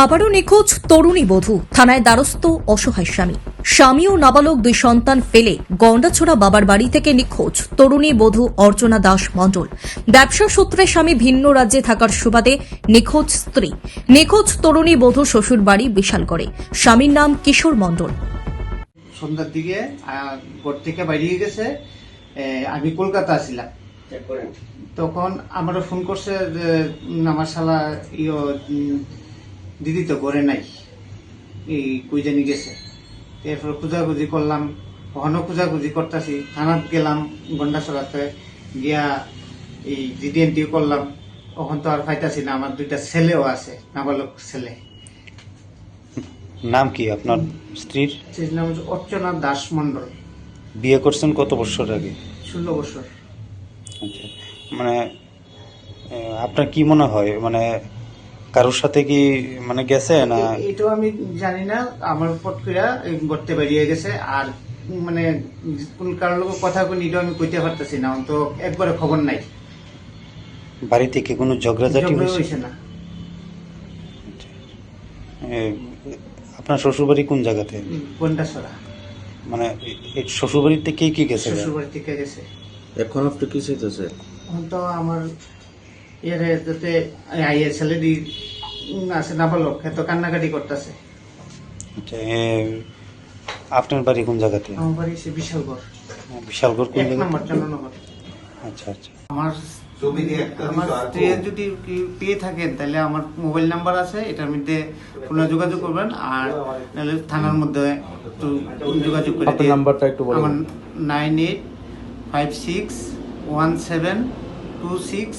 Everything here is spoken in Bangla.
আবারও নিখোঁজ তরুণী বধূ। থানায় দ্বারস্থ অসহায় স্বামী। স্বামী ও নাবালক দুই সন্তান ফেলে গন্ডাছড়া বাবার বাড়ি থেকে নিখোঁজ তরুণী বধূ অর্চনা দাস মণ্ডল। ব্যবসা সূত্রে স্বামী ভিন্ন রাজ্যে থাকার সুবাদে নিখোঁজ স্ত্রী। নিখোঁজ তরুণী বধূ শ্বশুর বাড়ি বিশাল করে স্বামীর নাম কিশোর মণ্ডল। সন্ধ্যার দিকে ঘর থেকে গেছে। আমি কলকাতা তখন আমারও ফোন করছে যে আমার শালা ইয় দিদি তো ঘরে নাই। এই কই জানি গেছে। এরপর খোঁজাখুঁজি করলাম ওখানেও খোঁজাখুঁজি করতেছি থানাত গেলাম গন্ডাছড়াতে গিয়া এই জিডিএনটিও করলাম। ওখান তো আর পাইতাছি না আমার দুইটা ছেলেও আছে নাবালক ছেলে। নাম কি আপনার স্ত্রীর? নাম হচ্ছে অর্চনা দাস মণ্ডল। বিয়ে করছেন কত বছর আগে? ষোলো বছর। আচ্ছা। মানে আপনার কি মনে হয়? মানে কারোর সাথে কি মানে গেছে না? এ- এটাও আমি জানি না আমার পট কইরা গড়তে বেরিয়ে গেছে। আর মানে কোন কারোর লোক কথা কোন এটাও আমি কইতে পারতেছি না তো একবারে খবর নাই। বাড়ি থেকে কোনো ঝগড়াঝাটি ঝগড়া হয়েছে? না। এ, আপনার শ্বশুরবাড়ি কোন জায়গাতে? কোনটা সরা মানে এই শ্বশুরবাড়িতে কে কি গেছে? শ্বশুর বাড়ি থেকে গেছে এখন আপনি কি চাইতেছে এখন তো আমার ইয়ারে যাতে আইয়ের ছেলেটি আছে না বলো এত কান্নাকাটি করতেছে। আচ্ছা আপনার বাড়ি কোন জায়গাতে? আমার বাড়ি সে বিশালগড়। বিশালগড় কোন নম্বর চন্দ্রনগর। আচ্ছা আচ্ছা। আমার আমার স্ত্রী যদি কি- পেয়ে থাকেন তাহলে আমার মোবাইল নাম্বার আছে এটার মধ্যে যোগাযোগ করবেন আর নাহলে থানার মধ্যে একটু যোগাযোগ করে আপনার নাম্বারটা একটু বলুন। আমার nine eight five six one seven two six